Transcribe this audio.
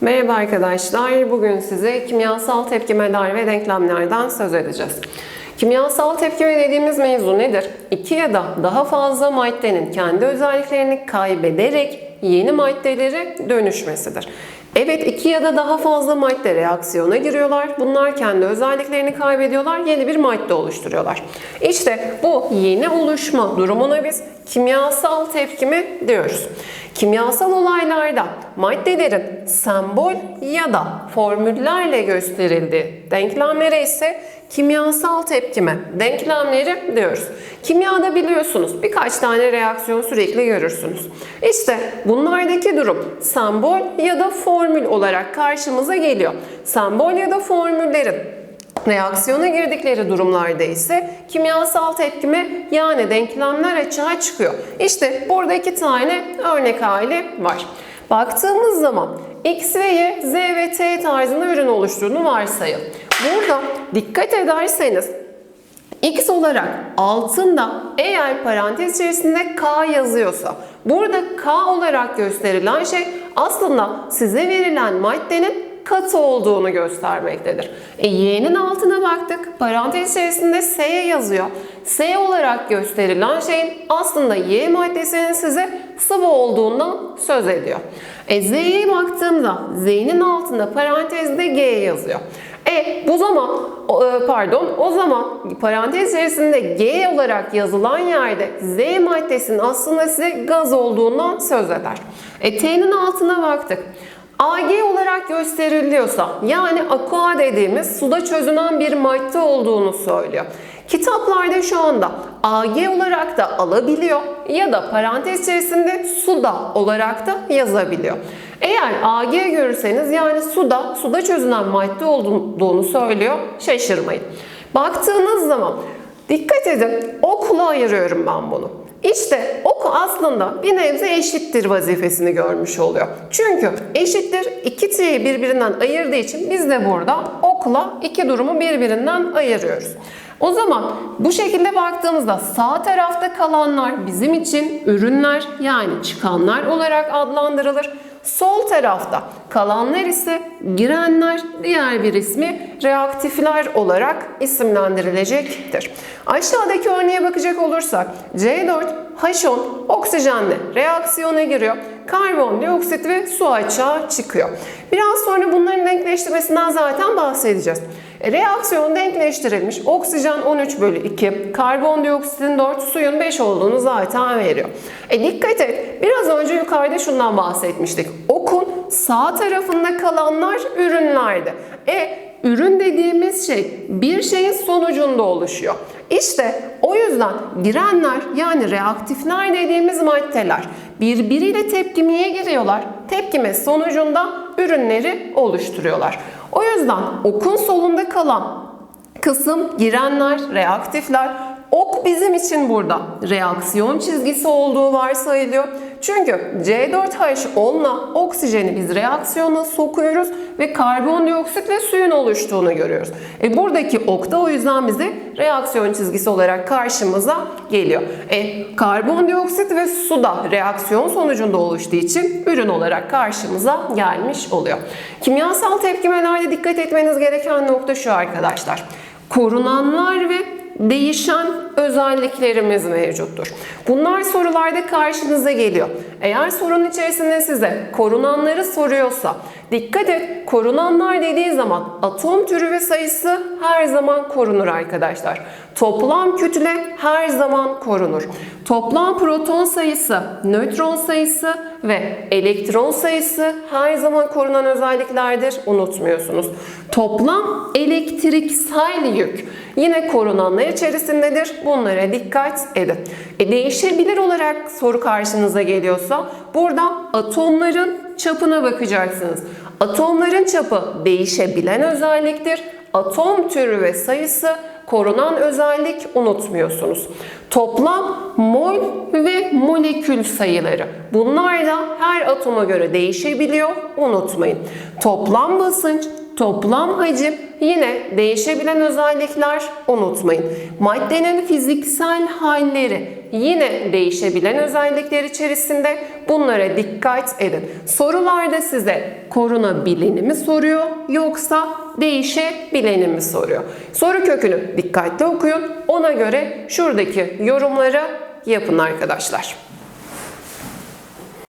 Merhaba arkadaşlar. Bugün size kimyasal tepkimeler ve denklemlerden söz edeceğiz. Kimyasal tepkime dediğimiz mevzu nedir? İki ya da daha fazla maddenin kendi özelliklerini kaybederek yeni maddelere dönüşmesidir. Evet iki ya da daha fazla madde reaksiyona giriyorlar. Bunlar kendi özelliklerini kaybediyorlar. Yeni bir madde oluşturuyorlar. İşte bu yeni oluşma durumuna biz kimyasal tepkime diyoruz. Kimyasal olaylarda maddelerin sembol ya da formüllerle gösterildiği denklemlere ise kimyasal tepkime denklemleri diyoruz. Kimyada biliyorsunuz birkaç tane reaksiyon sürekli görürsünüz. İşte bunlardaki durum sembol ya da formül olarak karşımıza geliyor. Sembol ya da formüllerin reaksiyona girdikleri durumlarda ise kimyasal tepkime yani denklemler açığa çıkıyor. İşte burada iki tane örnek hali var. Baktığımız zaman X ve Y, Z ve T tarzında ürün oluşturduğunu varsayalım. Burada dikkat ederseniz X olarak altında eğer parantez içerisinde K yazıyorsa burada K olarak gösterilen şey aslında size verilen maddenin katı olduğunu göstermektedir. E, y'nin altına baktık. Parantez içerisinde S yazıyor. S olarak gösterilen şeyin aslında Y maddesinin size sıvı olduğundan söz ediyor. E, Z'ye baktığımda Z'nin altında parantezde G yazıyor. E bu zaman e, pardon o zaman parantez içerisinde G olarak yazılan yerde Z maddesinin aslında size gaz olduğundan söz eder. E T'nin altına baktık. Ag olarak gösteriliyorsa yani aqua dediğimiz suda çözünen bir madde olduğunu söylüyor. Kitaplarda şu anda Ag olarak da alabiliyor ya da parantez içerisinde suda olarak da yazabiliyor. Eğer Ag görürseniz yani suda, suda çözünen madde olduğunu söylüyor. Şaşırmayın. Baktığınız zaman dikkat edin okula ayırıyorum ben bunu. İşte ok aslında bir nebze eşittir vazifesini görmüş oluyor. Çünkü eşittir iki t'yi birbirinden ayırdığı için biz de burada okla iki durumu birbirinden ayırıyoruz. O zaman bu şekilde baktığımızda sağ tarafta kalanlar bizim için ürünler yani çıkanlar olarak adlandırılır. Sol tarafta kalanlar ise girenler, diğer bir ismi reaktifler olarak isimlendirilecektir. Aşağıdaki örneğe bakacak olursak C4H10 oksijenle reaksiyona giriyor. Karbondioksit ve su açığa çıkıyor. Biraz sonra bunların denkleştirmesinden zaten bahsedeceğiz. Reaksiyon denkleştirilmiş. Oksijen 13 bölü 2, karbondioksitin 4, suyun 5 olduğunu zaten veriyor. E dikkat et, biraz önce yukarıda şundan bahsetmiştik. Okun sağ tarafında kalanlar ürünlerdi. E ürün dediğimiz şey bir şeyin sonucunda oluşuyor. İşte o yüzden girenler yani reaktifler dediğimiz maddeler birbiriyle tepkimeye giriyorlar. Tepkime sonucunda ürünleri oluşturuyorlar. O yüzden okun solunda kalan kısım girenler, reaktifler. Ok bizim için burada reaksiyon çizgisi olduğu varsayılıyor. Çünkü C4H10'la oksijeni biz reaksiyona sokuyoruz ve karbondioksit ve suyun oluştuğunu görüyoruz. E buradaki ok da o yüzden bize reaksiyon çizgisi olarak karşımıza geliyor. E karbondioksit ve su da reaksiyon sonucunda oluştuğu için ürün olarak karşımıza gelmiş oluyor. Kimyasal tepkimelerde dikkat etmeniz gereken nokta şu arkadaşlar. Korunanlar ve değişen özelliklerimiz mevcuttur. Bunlar sorularda karşınıza geliyor. Eğer sorunun içerisinde size korunanları soruyorsa dikkat et korunanlar dediği zaman atom türü ve sayısı her zaman korunur arkadaşlar. Toplam kütle her zaman korunur. Toplam proton sayısı, nötron sayısı ve elektron sayısı her zaman korunan özelliklerdir. Unutmuyorsunuz. Toplam elektriksel yük yine korunanlar içerisindedir. Bunlara dikkat edin. E, değişebilir olarak soru karşınıza geliyorsa burada atomların çapına bakacaksınız. Atomların çapı değişebilen özelliktir. Atom türü ve sayısı korunan özellik unutmuyorsunuz. Toplam mol ve molekül sayıları. Bunlar da her atoma göre değişebiliyor. Unutmayın. Toplam basınç, toplam hacim yine değişebilen özellikler unutmayın. Maddenin fiziksel halleri yine değişebilen özellikler içerisinde bunlara dikkat edin. Sorularda size korunabileni mi soruyor yoksa değişebileni mi soruyor? Soru kökünü dikkatli okuyun. Ona göre şuradaki yorumları yapın arkadaşlar.